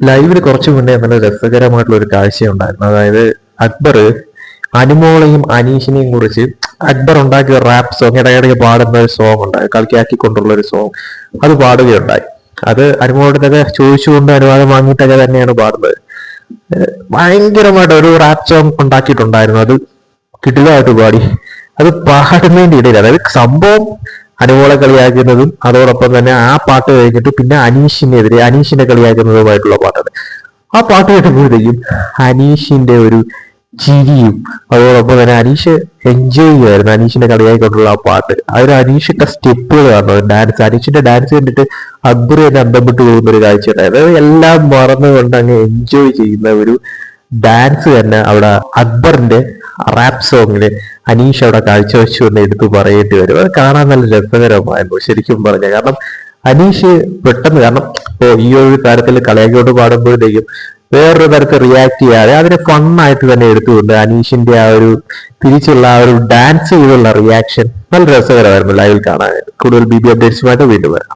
ലൈവിൽ കുറച്ച് മുന്നേ നല്ല രസകരമായിട്ടുള്ള ഒരു കാഴ്ചയുണ്ടായിരുന്നു. അതായത് അക്ബർ അനുമോളെയും അനീഷിനെയും കുറിച്ച് അക്ബർ ഉണ്ടാക്കിയ റാപ്പ് സോങ് ഇടയിടയ്ക്ക് പാടുന്ന ഒരു സോങ് ഉണ്ടായി കളിക്കാക്കിക്കൊണ്ടുള്ള ഒരു സോങ് അത് പാടുകയുണ്ടായി. അത് അനുമോളോടൊക്കെ ചോദിച്ചുകൊണ്ട് അനുവാദം വാങ്ങിയിട്ടൊക്കെ തന്നെയാണ് പാടുന്നത്. ഭയങ്കരമായിട്ട് ഒരു റാപ്പ് സോങ് ഉണ്ടാക്കിയിട്ടുണ്ടായിരുന്നു. അത് കിടിലമായിട്ട് പാടി. അത് പാടുന്നതിന്റെ ഇടയിൽ അതായത് സംഭവം അനുമോളെ കളിയാക്കുന്നതും അതോടൊപ്പം തന്നെ ആ പാട്ട് കഴിഞ്ഞിട്ട് പിന്നെ അനീഷിനെതിരെ അനീഷിനെ കളിയാക്കുന്നതുമായിട്ടുള്ള പാട്ടാണ്. ആ പാട്ട് കേട്ടപ്പോഴത്തേക്കും അനീഷിന്റെ ഒരു ചിരിയും അതോടൊപ്പം തന്നെ അനീഷ് എൻജോയ് ചെയ്യുമായിരുന്നു അനീഷിന്റെ കളിയായിക്കൊണ്ടുള്ള ആ പാട്ട്. അതിൽ അനീഷ് ഇട്ട സ്റ്റെപ്പുകൾ കാരണം ഡാൻസ് അനീഷിന്റെ ഡാൻസ് കണ്ടിട്ട് അക്ബർ തന്നെ അന്തപ്പെട്ട് പോകുന്ന ഒരു കാഴ്ച അതായത് എല്ലാം മറന്നുകൊണ്ട് അങ്ങ് എൻജോയ് ചെയ്യുന്ന ഒരു ഡാൻസ് തന്നെ അവിടെ അക്ബറിന്റെ റാപ്പ് സോങ്ങിൽ അനീഷ് അവിടെ കാഴ്ചവെച്ചു എന്ന് എടുത്തു പറയേണ്ടി വരും. അത് കാണാൻ നല്ല രസകരമായിരുന്നു ശരിക്കും പറഞ്ഞ കാരണം അനീഷ് പെട്ടെന്ന് കാരണം ഇപ്പോ ഈ ഒരു കാര്യത്തിൽ കളയാക്കിയോട്ട് പാടുമ്പോഴത്തേക്കും വേറൊരു തരത്തിൽ റിയാക്ട് ചെയ്യാതെ അതിനെ ഫണ്ണായിട്ട് തന്നെ എടുത്തുകൊണ്ട് അനീഷിന്റെ ആ ഒരു തിരിച്ചുള്ള ആ ഒരു ഡാൻസ് ചെയ്തുള്ള റിയാക്ഷൻ നല്ല രസകരമായിരുന്നു ലൈവിൽ കാണാൻ. കൂടുതൽ ബി ബി അപ്ഡേറ്റ്സുമായിട്ട് വീണ്ടും വരാം.